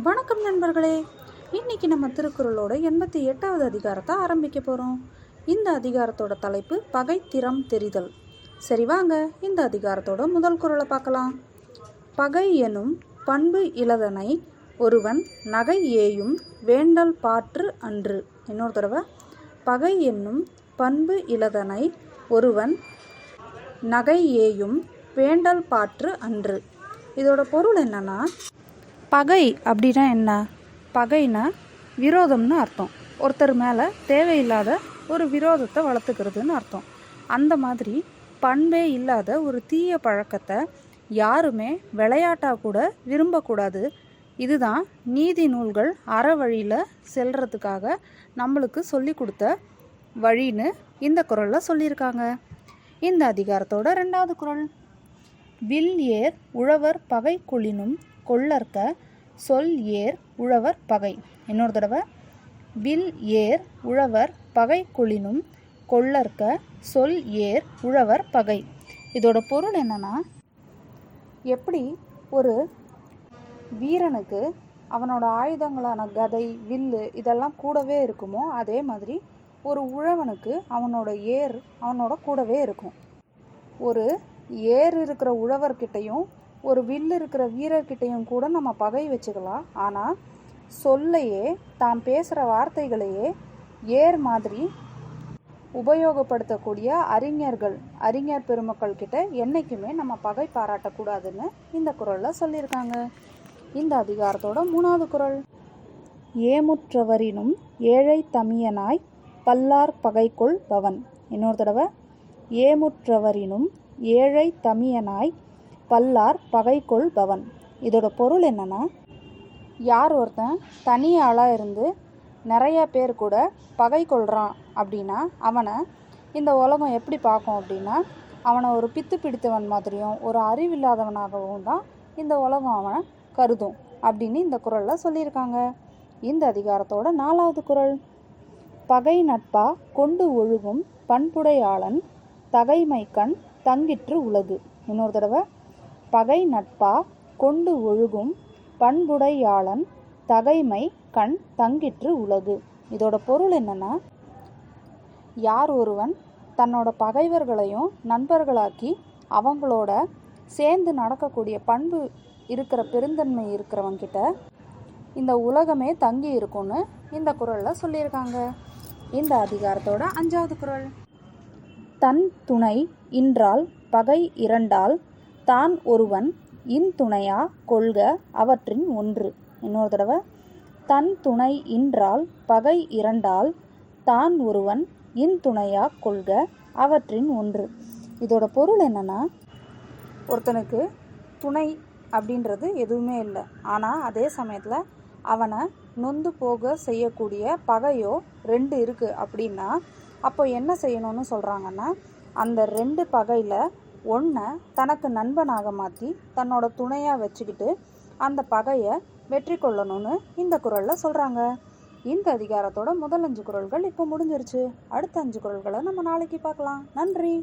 வணக்கம் நண்பர்களே. இன்னைக்கு நம்ம திருக்குறளோட எண்பத்தி எட்டாவது அதிகாரத்தை ஆரம்பிக்க போகிறோம் இந்த அதிகாரத்தோட தலைப்பு பகை திறம் தெரிதல். சரி வாங்க. இந்த அதிகாரத்தோட முதல் குறளை பார்க்கலாம். பகை எனும் பண்பு இலதனை ஒருவன் நகை ஏயும் வேண்டல் பாற்று அன்று. இன்னொரு தடவை. பகை என்னும் பண்பு இலதனை ஒருவன் நகை ஏயும் வேண்டல் பாற்று அன்று. இதோட பொருள் என்னன்னா பகை அப்படின்னா என்ன? பகைனா விரோதம்னு அர்த்தம். ஒருத்தர் மேலே தேவையில்லாத ஒரு விரோதத்தை வளர்த்துக்கிறதுன்னு அர்த்தம். அந்த மாதிரி பண்பே இல்லாத ஒரு தீய பழக்கத்தை யாருமே விளையாட்டாக கூட விரும்பக்கூடாது. இதுதான் நீதி நூல்கள் அற வழியில் செல்றதுக்காக நம்மளுக்கு சொல்லி கொடுத்த வழின்னு இந்த குரலில் சொல்லியிருக்காங்க. இந்த அதிகாரத்தோட ரெண்டாவது குரல். வில் ஏர் உழவர் பகை குளினும் கொள்ளற்க சொல் ஏர் உழவர் பகை. இன்னொரு தடவை வில் ஏர் உழவர் பகை குளினும் கொள்ளற்க சொல் ஏர் உழவர் பகை. இதோட பொருள் என்னன்னா எப்படி ஒரு வீரனுக்கு அவனோட ஆயுதங்களான கதை வில்லு இதெல்லாம் கூடவே இருக்குமோ அதே மாதிரி ஒரு உழவனுக்கு அவனோட ஏர் அவனோட கூடவே இருக்கும். ஒரு ஏர் இருக்கிற உழவர்கிட்டையும் ஒரு வில் இருக்கிற வீரர்கிட்டையும் கூட நம்ம பகை வச்சுக்கலாம். ஆனால் சொல்லையே தாம் பேசுகிற வார்த்தைகளையே ஏர் மாதிரி உபயோகப்படுத்தக்கூடிய அறிஞர்கள் அறிஞர் பெருமக்கள் கிட்ட என்றைக்குமே நம்ம பகை பாராட்டக்கூடாதுன்னு இந்த குரலில் சொல்லியிருக்காங்க. இந்த அதிகாரத்தோட மூணாவது குரல். ஏமுற்றவரினும் ஏழை தமியனாய் பல்லார் பகைக்குள் பவன் இன்னொரு தடவை. ஏமுற்றவரினும் ஏழை தமியனாய் பல்லார் பகை கொள்பவன் இதோட பொருள் என்னன்னா யார் ஒருத்தன் தனி ஆளாக இருந்து நிறைய பேர் கூட பகை கொள்கிறான் அப்படின்னா அவனை இந்த உலகம் எப்படி பார்க்கும் அப்படின்னா அவனை ஒரு பித்து பிடித்தவன் மாதிரியும் ஒரு அறிவில்லாதவனாகவும் தான் இந்த உலகம் அவனை கருதும் அப்படின்னு இந்த குரலில் சொல்லியிருக்காங்க. இந்த அதிகாரத்தோட நாலாவது குரல். பகை நட்பா கொண்டு ஒழுகும் பண்புடையாளன் தகைமைக்கண் தங்கிற்று உலகு. இன்னொரு தடவை. பகை நட்பா கொண்டு ஒழுகும் பண்புடையாளன் தகைமை கண் தங்கிற்று உலகு. இதோட பொருள் என்னன்னா யார் ஒருவன் தன்னோட பகைவர்களையும் நண்பர்களாக்கி அவங்களோட சேர்ந்து நடக்கக்கூடிய பண்பு இருக்கிற பெருந்தன்மை இருக்கிறவங்கிட்ட இந்த உலகமே தங்கி இருக்கும்னு இந்த குரலில் சொல்லியிருக்காங்க. இந்த அதிகாரத்தோட அஞ்சாவது குரல். தன் துணை இன்றால் பகை இரண்டால் தான் ஒருவன் இன் துணையா கொள்க அவற்றின் ஒன்று. இன்னொரு தடவை தன் துணை இன்றால் பகை இரண்டால் தான் ஒருவன் இன் துணையா கொள்க அவற்றின் ஒன்று. இதோட பொருள் என்னன்னா ஒருத்தனுக்கு துணை அப்படின்றது எதுவுமே இல்லை. ஆனால் அதே சமயத்தில் அவனை நொந்து போக செய்யக்கூடிய பகையோ ரெண்டு இருக்குது அப்படின்னா அப்போ என்ன செய்யணும்னு சொல்கிறாங்கன்னா அந்த ரெண்டு பகையில் ஒன்றை தனக்கு நண்பனாக மாற்றி தன்னோட துணையாக வச்சுக்கிட்டு அந்த பகையை வெற்றி கொள்ளணும்னு இந்த குரலில் சொல்கிறாங்க இந்த அதிகாரத்தோட முதல் அஞ்சு குரல்கள் இப்போ முடிஞ்சிருச்சு. அடுத்த அஞ்சு குரல்களை நம்ம நாளைக்கு பார்க்கலாம். நன்றி.